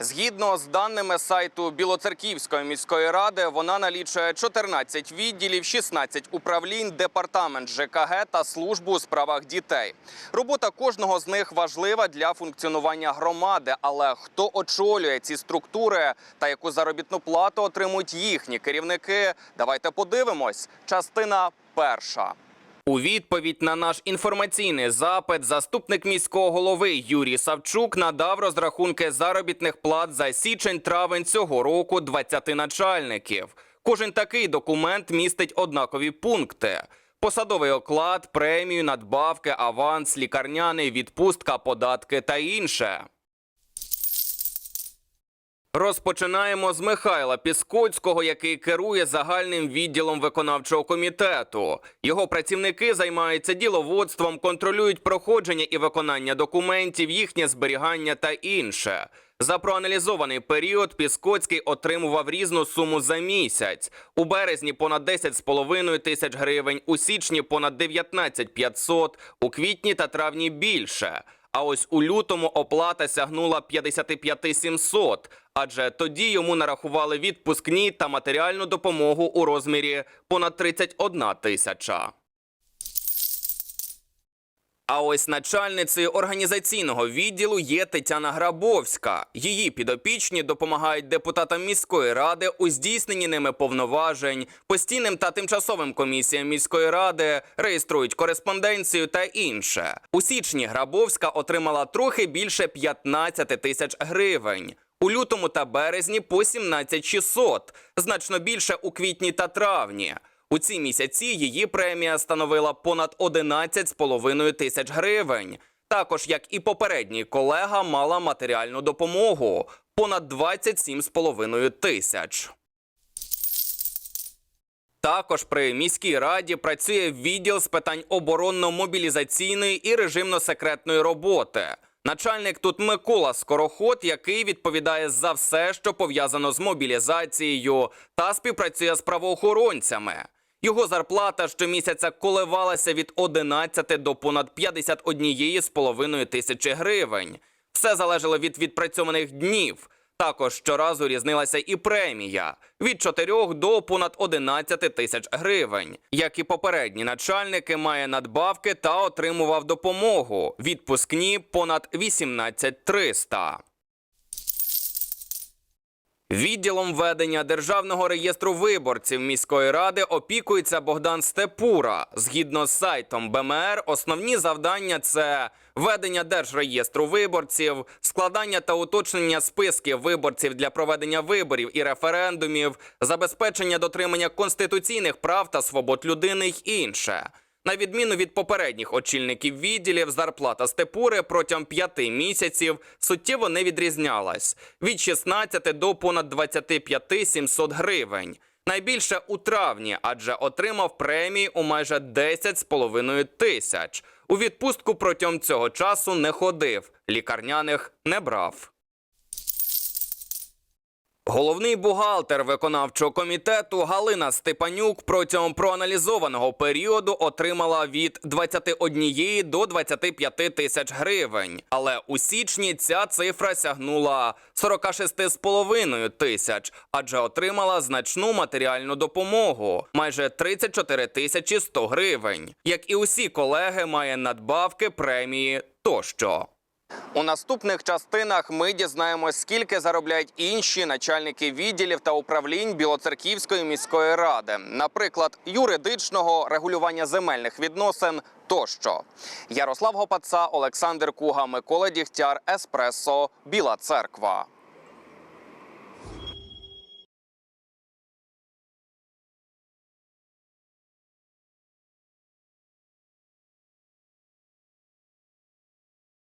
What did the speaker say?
Згідно з даними сайту Білоцерківської міської ради, вона налічує 14 відділів, 16 управлінь, департамент ЖКГ та службу у справах дітей. Робота кожного з них важлива для функціонування громади. Але хто очолює ці структури та яку заробітну плату отримують їхні керівники? Давайте подивимось. Частина перша. У відповідь на наш інформаційний запит заступник міського голови Юрій Савчук надав розрахунки заробітних плат за січень-травень цього року 20 начальників. Кожен такий документ містить однакові пункти: посадовий оклад, премію, надбавки, аванс, лікарняний, відпустка, податки та інше. Розпочинаємо з Михайла Піскоцького, який керує загальним відділом виконавчого комітету. Його працівники займаються діловодством, контролюють проходження і виконання документів, їхнє зберігання та інше. За проаналізований період Піскоцький отримував різну суму за місяць. У березні понад 10,5 тисяч гривень, у січні понад 19 500, у квітні та травні більше. А ось у лютому оплата сягнула 55 700, адже тоді йому нарахували відпускні та матеріальну допомогу у розмірі понад 31 тисяча. А ось начальницею організаційного відділу є Тетяна Грабовська. Її підопічні допомагають депутатам міської ради у здійсненні ними повноважень, постійним та тимчасовим комісіям міської ради, реєструють кореспонденцію та інше. У січні Грабовська отримала трохи більше 15 тисяч гривень. У лютому та березні по 17 600, значно більше у квітні та травні. У ці місяці її премія становила понад 11,5 тисяч гривень. Також, як і попередній колега, мала матеріальну допомогу понад 27,5 тисяч. Також при міській раді працює відділ з питань оборонно-мобілізаційної і режимно-секретної роботи. Начальник тут Микола Скороход, який відповідає за все, що пов'язано з мобілізацією, та співпрацює з правоохоронцями. Його зарплата щомісяця коливалася від 11 до понад 51,5 тисячі гривень. Все залежало від відпрацьованих днів. Також щоразу різнилася і премія від 4 до понад 11 тисяч гривень. Як і попередні начальники, має надбавки та отримував допомогу. Відпускні понад 18 300. Відділом ведення державного реєстру виборців міської ради опікується Богдан Степура. Згідно з сайтом БМР, основні завдання це ведення держреєстру виборців, складання та уточнення списків виборців для проведення виборів і референдумів, забезпечення дотримання конституційних прав та свобод людини й інше. На відміну від попередніх очільників відділів, зарплата Степури протягом п'яти місяців суттєво не відрізнялась від 16 до понад 25 700 гривень. Найбільше у травні, адже отримав премії у майже 10,5 тисяч. У відпустку протягом цього часу не ходив, лікарняних не брав. Головний бухгалтер виконавчого комітету Галина Степанюк протягом проаналізованого періоду отримала від 21 до 25 тисяч гривень. Але у січні ця цифра сягнула 46,5 тисяч, адже отримала значну матеріальну допомогу майже 34 тисячі 100 гривень. Як і усі колеги, має надбавки, премії тощо. У наступних частинах ми дізнаємось, скільки заробляють інші начальники відділів та управлінь Білоцерківської міської ради, наприклад, юридичного регулювання земельних відносин тощо. Ярослав Гопаца, Олександр Куга, Микола Дігтяр, Еспресо, Біла Церква.